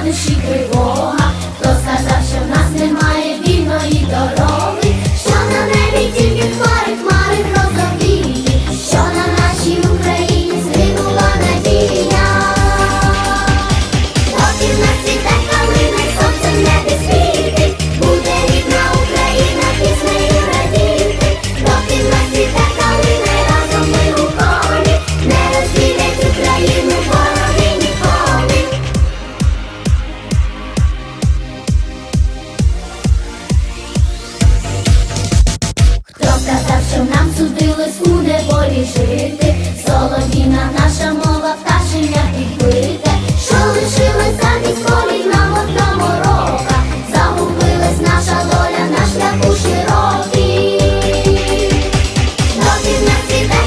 на душі тривога. Судилось у неволі жити, соловіна наша мова, пташеня підбите, що лишилось замість колій нам одна морока, загубилась наша доля, на шляху широкий. Доки в нас іде